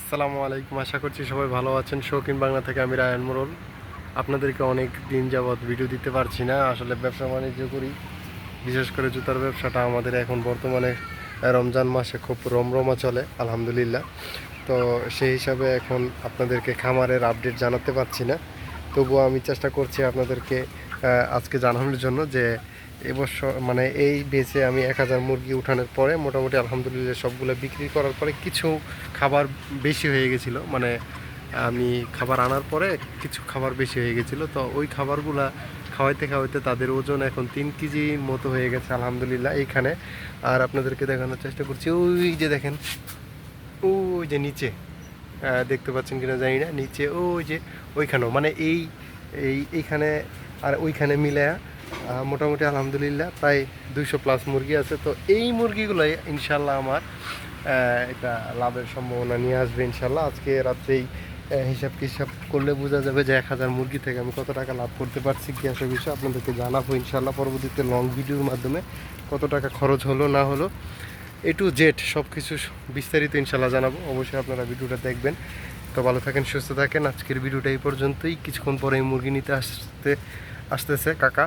আসসালামু আলাইকুম, আশা করছি সবাই ভালো আছেন। শৌখিন বাংলা থেকে আমি রায়ন মোরল আপনাদেরকে অনেক দিন যাবৎ ভিডিও দিতে পারছি না, আসলে ব্যবসা বাণিজ্য করি। বিশেষ করে জুতার ব্যবসাটা আমাদের এখন বর্তমানে রমজান মাসে খুব রমরমা চলে, আলহামদুলিল্লাহ। তো সেই হিসাবে এখন আপনাদেরকে খামারের আপডেট জানাতে পারছি না। তবুও আমি চেষ্টা করছি আপনাদেরকে আজকে জানানোর জন্য যে এবছর মানে এই বেচে আমি এক হাজার মুরগি উঠানোর পরে মোটামুটি আলহামদুলিল্লাহ সবগুলো বিক্রি করার পরে কিছু খাবার বেশি হয়ে গেছিল। মানে আমি খাবার আনার পরে কিছু খাবার বেশি হয়ে গেছিল। তো ওই খাবারগুলা খাওয়াইতে খাওয়াইতে তাদের ওজন এখন তিন কেজির মতো হয়ে গেছে আলহামদুলিল্লাহ এইখানে। আর আপনাদেরকে দেখানোর চেষ্টা করছি, ওই যে দেখেন, ওই যে নিচে দেখতে পাচ্ছেন কিনা জানি না, নিচে ওই যে ওইখানেও মানে এই এই, এইখানে আর ওইখানে মিলে মোটামুটি আলহামদুলিল্লাহ, প্রায় দুইশো প্লাস মুরগি আছে। তো এই মুরগিগুলোই ইনশাল্লাহ আমার এটা লাভের সম্ভাবনা নিয়ে আসবে ইনশাল্লাহ আজকে রাত্রেই হিসাব কিসাব করলে বোঝা যাবে যে এক হাজার মুরগি থেকে আমি কত টাকা লাভ করতে পারছি কি আসে বিষয়। আপনাদেরকে জানাব ইনশাল্লাহ পরবর্তীতে লং ভিডিওর মাধ্যমে কত টাকা খরচ হলো, না হলো। এ টু জেড সব কিছু বিস্তারিত ইনশাল্লাহ জানাব। অবশ্যই আপনারা ভিডিওটা দেখবেন। তো ভালো থাকেন, সুস্থ থাকেন। আজকের ভিডিওটা এই পর্যন্তই। কিছুক্ষণ পরে এই মুরগি নিতে আসতে, আসতেছে কাকা।